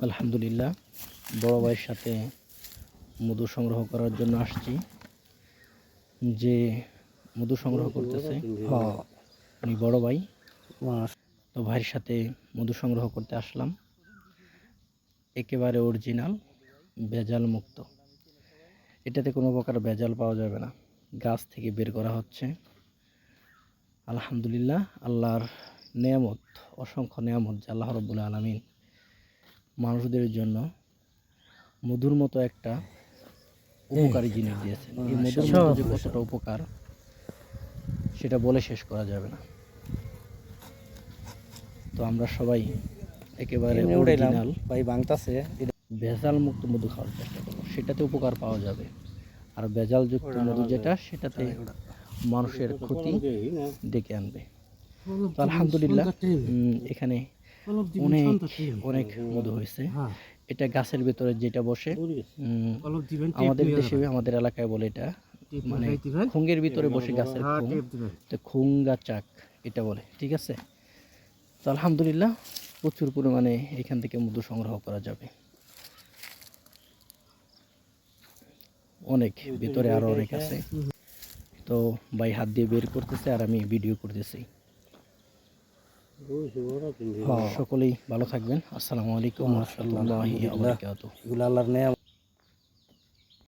আলহামদুলিল্লাহ, বড় ভাইয়ের সাথে মধু সংগ্রহ করার জন্য আসছি। যে মধু সংগ্রহ করতেছে, উনি বড় ভাই। তো ভাইয়ের সাথে মধু সংগ্রহ করতে আসলাম। একেবারে অরিজিনাল, ভেজাল মুক্ত। এটাতে কোনো প্রকার ভেজাল পাওয়া যাবে না। গাছ থেকে বের করা হচ্ছে। আলহামদুলিল্লাহ, আল্লাহর নেয়ামত অসংখ্য নেয়ামত যে আল্লাহ রব্বুল আলমিন মানুষদের জন্য মধুর মতো একটা উপকারী জিনিস দিয়েছেন। এই মধুর মতো যে কতটা উপকার সেটা বলে শেষ করা যাবে না। তো আমরা সবাই একেবারে অরিজিনাল ভাই ভেজাল মুক্ত মধু খাওয়ার চেষ্টা করব। সেটাতে উপকার পাওয়া যাবে। আর ভেজাল যুক্ত মধু যেটা সেটাতে মানুষের ক্ষতি ডেকে আনবে। তো আলহামদুলিল্লাহ এখানে অনেক অনেক মধু হয়েছে। এটা গাছের ভেতরে যেটা বসে আমাদের দেশে আমাদের এলাকায় বলে এটা মানে খুঙ্গের ভিতরে বসে গাছের খুং। তো খুঙ্গা চাক এটা বলে ঠিক আছে? তো আলহামদুলিল্লাহ প্রচুর পরিমাণে এখান থেকে মধু সংগ্রহ করা যাবে। অনেক ভিতরে আরও অনেক আছে। তো ভাই হাত দিয়ে বের করতেছে আর আমি ভিডিও করতেছি। সকলেই ভালো থাকবেন। আসসালামু আলাইকুম রহমতুল্লাহ এগুলো আল্লাহর নেয়ামত।